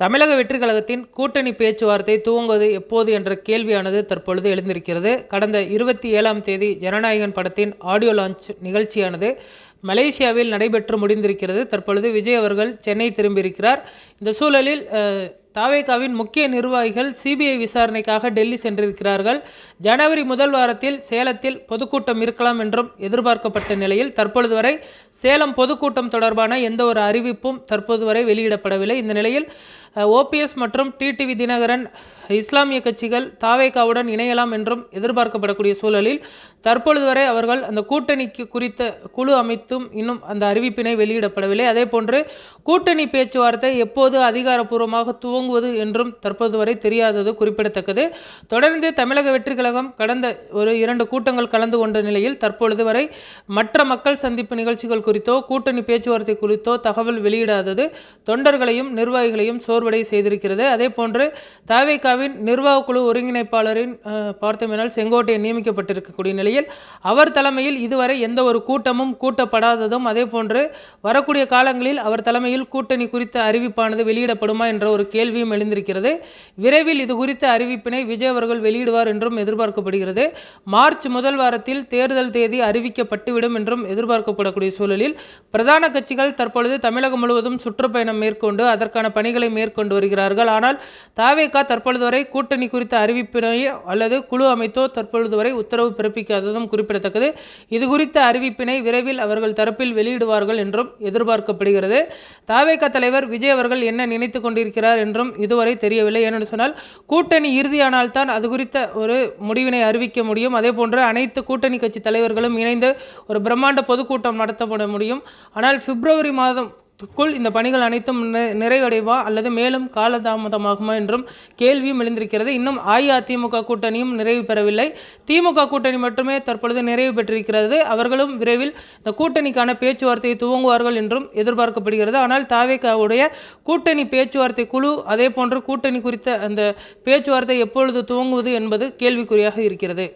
தமிழக வெற்றி கழகத்தின் கூட்டணி பேச்சுவார்த்தை துவங்குவது எப்போது என்ற கேள்வியானது தற்பொழுது எழுந்திருக்கிறது. கடந்த இருபத்தி ஏழாம் தேதி ஜனநாயகன் படத்தின் ஆடியோ லான்ச் நிகழ்ச்சியானது மலேசியாவில் நடைபெற்று முடிந்திருக்கிறது. தற்பொழுது விஜய் அவர்கள் சென்னை திரும்பியிருக்கிறார். இந்த சூழலில் தாவேகாவின் முக்கிய நிர்வாகிகள் சிபிஐ விசாரணைக்காக டெல்லி சென்றிருக்கிறார்கள். ஜனவரி முதல் வாரத்தில் சேலத்தில் பொதுக்கூட்டம் இருக்கலாம் என்றும் எதிர்பார்க்கப்பட்ட நிலையில் தற்பொழுது வரை சேலம் பொதுக்கூட்டம் தொடர்பான எந்த ஒரு அறிவிப்பும் தற்போது வரை வெளியிடப்படவில்லை. இந்த நிலையில் ஓபிஎஸ் மற்றும் டிடிவி தினகரன் இஸ்லாமிய கட்சிகள் தாவேகாவுடன் இணையலாம் என்றும் எதிர்பார்க்கப்படக்கூடிய சூழலில் தற்பொழுது வரை அவர்கள் அந்த கூட்டணிக்கு குறித்த குழு அமைத்தும் இன்னும் அந்த அறிவிப்பினை வெளியிடப்படவில்லை. அதே போன்று கூட்டணி பேச்சுவார்த்தை எப்போது அதிகாரப்பூர்வமாக துவங்குவது என்றும் தற்போது வரை தெரியாதது குறிப்பிடத்தக்கது. தொடர்ந்து தமிழக வெற்றி கழகம் கடந்த ஒரு இரண்டு கூட்டங்கள் கலந்து கொண்ட நிலையில் தற்பொழுது வரை மற்ற மக்கள் சந்திப்பு நிகழ்ச்சிகள் குறித்தோ கூட்டணி பேச்சுவார்த்தை குறித்தோ தகவல் வெளியிடாதது. தொண்டர்களையும் நிர்வாகிகளையும் சோர்வடை செய்திருக்கிறது. அதே போன்று தாவேகாவின் நிர்வாக குழு ஒருங்கிணைப்பாளரின் அஹ், செங்கோட்டையன் நியமிக்கப்பட்டிருக்கக்கூடிய நிலையில் அவர் தலைமையில் இதுவரை எந்த ஒரு கூட்டமும் கூட்டப்படாததும் அதே போன்று வரக்கூடிய காலங்களில் அவர் தலைமையில் கூட்டணி குறித்த அறிவிப்பானது வெளியிடப்படுமா என்ற ஒரு கேள்வியும் எழுந்திருக்கிறது. விரைவில் இது குறித்த அறிவிப்பினை விஜய் அவர்கள் வெளியிடுவார் என்றும் எதிர்பார்க்கப்படுகிறது. மார்ச் முதல் வாரத்தில் தேர்தல் தேதி அறிவிக்கப்பட்டுவிடும் என்றும் எதிர்பார்க்கப்படக்கூடிய சூழலில் பிரதான கட்சிகள் தற்பொழுது தமிழகம் முழுவதும் சுற்றுப்பயணம் மேற்கொண்டு அதற்கான பணிகளை மேற்கொண்டு வருகிறார்கள். ஆனால் தாவேகா தற்பொழுது வரை கூட்டணி குறித்த அறிவிப்பினையோ அல்லது குழு அமைத்தோ தற்பொழுது வரை உத்தரவு பிறப்பிக்காததும் குறிப்பிடத்தக்கது. இது குறித்த அறிவிப்பினை விரைவில் அவர்கள் தரப்பில் வெளியிடுவார்கள் என்றும் எதிர்பார்க்கப்படுகிறது. தாவேகா தலைவர் விஜய் அவர்கள் என்ன நினைத்து கொண்டிருக்கிறார் என்றும் இதுவரை தெரியவில்லை. ஏனென்று சொன்னால் கூட்டணி இறுதியானால் தான் அது குறித்த ஒரு முடிவினை அறிவிக்க முடியும். அதே போன்று அனைத்து கூட்டணி கட்சி தலைவர்களும் இணைந்து ஒரு பிரம்மாண்ட பொதுக்கூட்டம் நடத்தப்பட முடியும். ஆனால் பிப்ரவரி மாதம் க்குள் இந்த பணிகள் அனைத்தும் நிறைவடைவா அல்லது மேலும் காலதாமதமாகுமா என்றும் கேள்வியும் எழுந்திருக்கிறது. இன்னும் அஇஅதிமுக கூட்டணியும் நிறைவு பெறவில்லை. திமுக கூட்டணி மட்டுமே தற்பொழுது நிறைவு பெற்றிருக்கிறது. அவர்களும் விரைவில் இந்த கூட்டணிக்கான பேச்சுவார்த்தையை துவங்குவார்கள் என்றும் எதிர்பார்க்கப்படுகிறது. ஆனால் தாவேக்காவுடைய கூட்டணி பேச்சுவார்த்தை குழு அதே போன்று கூட்டணி குறித்த அந்த பேச்சுவார்த்தை எப்பொழுது துவங்குவது என்பது கேள்விக்குறியாக இருக்கிறது.